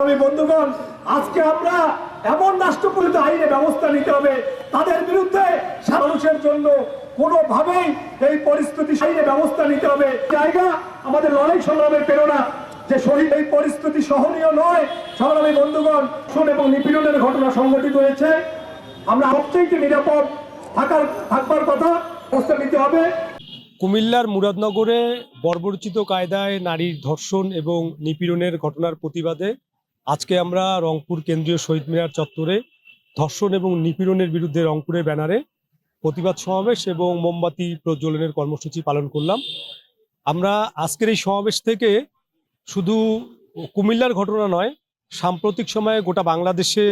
বন্ধুগণ, আজকে আমরা এমন রাষ্ট্রপরিত আইনে ব্যবস্থা নিতে হবে, তাদের বিরুদ্ধে মানুষের জন্য কোনোভাবেই এই পরিস্থিতি আইনে ব্যবস্থা নিতে হবে। জায়গা আমাদের লড়াই সংগ্রামের প্রেরণা, যে শহীদ এই পরিস্থিতি সহনীয় নয়। সংগ্রামী বন্ধুগণ শোন এবং নিপীড়নের ঘটনা সংঘটিত হয়েছে। আমরা সবচেয়ে নিরাপদ থাকার থাকবার কথা ব্যবস্থা নিতে হবে। কুমিল্লার মুরাদনগরে বর্বরচিত কায়দায় নারীর ধর্ষণ এবং নিপীড়নের ঘটনার প্রতিবাদে আজকে আমরা রংপুর কেন্দ্রীয় শহীদ মিনার চত্বরে ধর্ষণ এবং নিপীড়নের বিরুদ্ধে রংপুরের ব্যানারে প্রতিবাদ সমাবেশ এবং মোমবাতি প্রজ্বলনের কর্মসূচি পালন করলাম। আমরা আজকের এই সমাবেশ থেকে শুধু কুমিল্লার ঘটনা নয়, সাম্প্রতিক সময়ে গোটা বাংলাদেশে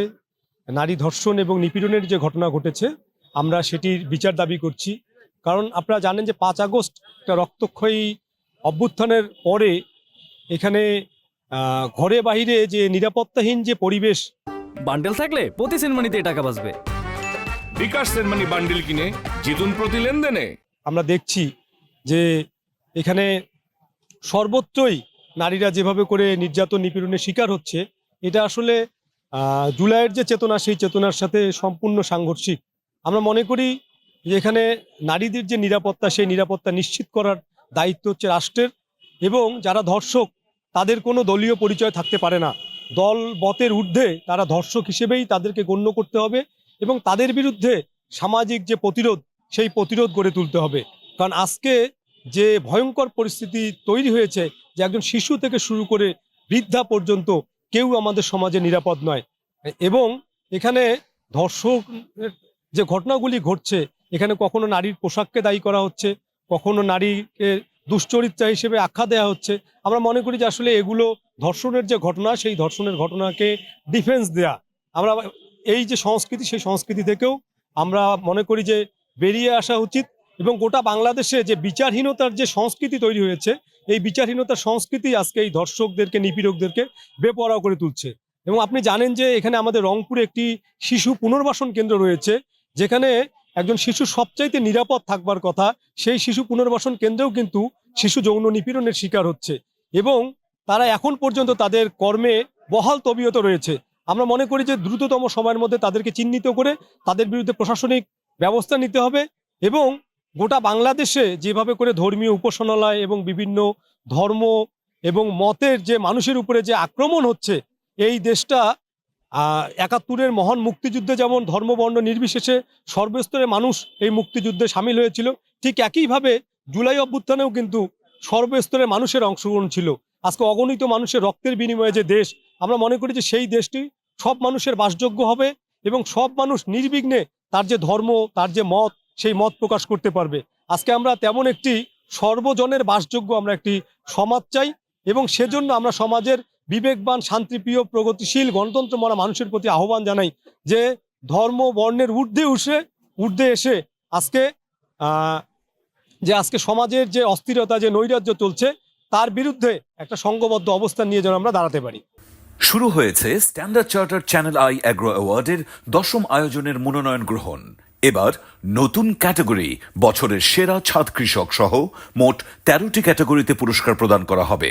নারী ধর্ষণ এবং নিপীড়নের যে ঘটনা ঘটেছে, আমরা সেটির বিচার দাবি করছি। কারণ আপনারা জানেন যে পাঁচ আগস্ট একটা রক্তক্ষয়ী অভ্যুত্থানের পরে এখানে ঘরে বাহিরে যে নিরাপত্তাহীন যে পরিবেশ। বান্ডেল থাকলে প্রতি সেনমানিতে টাকা বাঁচবে। বিকাশ সেনমানি বান্ডিল কিনে জিতুন প্রতি লেনদেনে। আমরা দেখছি যে এখানে সর্বত্রই নারীরা যেভাবে করে নির্যাতন নিপীড়নের শিকার হচ্ছে এটা আসলে জুলাইয়ের যে চেতনা সেই চেতনার সাথে সম্পূর্ণ সাংঘর্ষিক। আমরা মনে করি যে এখানে নারীদের যে নিরাপত্তা সেই নিরাপত্তা নিশ্চিত করার দায়িত্ব হচ্ছে রাষ্ট্রের এবং যারা ধর্ষক তাদের কোনো দলীয় পরিচয় থাকতে পারে না। দল বতের ঊর্ধ্বে তারা ধর্ষক হিসেবেই তাদেরকে গণ্য করতে হবে এবং তাদের বিরুদ্ধে সামাজিক যে প্রতিরোধ, সেই প্রতিরোধ গড়ে তুলতে হবে। কারণ আজকে যে ভয়ঙ্কর পরিস্থিতি তৈরি হয়েছে, যে একজন শিশু থেকে শুরু করে বৃদ্ধা পর্যন্ত কেউ আমাদের সমাজে নিরাপদ নয়। এবং এখানে ধর্ষক যে ঘটনাগুলি ঘটছে, এখানে কখনো নারীর পোশাককে দায়ী করা হচ্ছে, কখনো নারীকে দুশ্চরিত্রা হিসেবে আখ্যা দেওয়া হচ্ছে। আমরা মনে করি যে আসলে এগুলো ধর্ষণের যে ঘটনা, সেই ধর্ষণের ঘটনাকে ডিফেন্স দেয়া। আমরা এই যে সংস্কৃতি, সেই সংস্কৃতি থেকেও আমরা মনে করি যে বেরিয়ে আসা উচিত এবং গোটা বাংলাদেশে যে বিচারহীনতার যে সংস্কৃতি তৈরি হয়েছে, এই বিচারহীনতার সংস্কৃতি আজকে এই ধর্ষকদেরকে, নিপীড়কদেরকে বেপরোয়া করে তুলছে। এবং আপনি জানেন যে এখানে আমাদের রংপুরে একটি শিশু পুনর্বাসন কেন্দ্র রয়েছে, যেখানে একজন শিশু সবচাইতে নিরাপদ থাকবার কথা, সেই শিশু পুনর্বাসন কেন্দ্রেও কিন্তু শিশু যৌন নিপীড়নের শিকার হচ্ছে এবং তারা এখন পর্যন্ত তাদের কর্মে বহাল তবিয়ত রয়েছে। আমরা মনে করি যে দ্রুততম সময়ের মধ্যে তাদেরকে চিহ্নিত করে তাদের বিরুদ্ধে প্রশাসনিক ব্যবস্থা নিতে হবে এবং গোটা বাংলাদেশে যেভাবে করে ধর্মীয় উপাসনালয় এবং বিভিন্ন ধর্ম এবং মতের যে মানুষের উপরে যে আক্রমণ হচ্ছে, এই দেশটা একাত্তরের মহান মুক্তিযুদ্ধে যেমন ধর্মবর্ণ নির্বিশেষে সর্বস্তরে মানুষ এই মুক্তিযুদ্ধে সামিল হয়েছিল, ঠিক একইভাবে জুলাই অভ্যুত্থানেও কিন্তু সর্বস্তরের মানুষের অংশগ্রহণ ছিল। আজকে অগণিত মানুষের রক্তের বিনিময়ে যে দেশ, আমরা মনে করি যে সেই দেশটি সব মানুষের বাসযোগ্য হবে এবং সব মানুষ নির্বিঘ্নে তার যে ধর্ম, তার যে মত, সেই মত প্রকাশ করতে পারবে। আজকে আমরা তেমন একটি সর্বজনের বাসযোগ্য আমরা একটি সমাজ চাই এবং সেজন্য আমরা সমাজের বিবেকবান, শান্তিপ্রিয়, প্রগতিশীল গণতন্ত্র মরা মানুষের প্রতি আহ্বান জানাই যে ধর্ম বর্ণের ঊর্ধ্বে উঠে, ঊর্ধ্বে এসে আজকে যে আজকে সমাজের যে অস্থিরতা, যে নৈরাজ্য চলছে, তার বিরুদ্ধে একটা সংঘবদ্ধ অবস্থান নিয়ে যেন আমরা দাঁড়াতে পারি। শুরু হয়েছে Standard Charter Channel I agro অ্যাওয়ার্ডের দশম আয়োজনের মনোনয়ন গ্রহণ। এবার নতুন ক্যাটাগরি, বছরের সেরা ছাদ কৃষক সহ মোট তেরোটি ক্যাটাগরিতে পুরস্কার প্রদান করা হবে।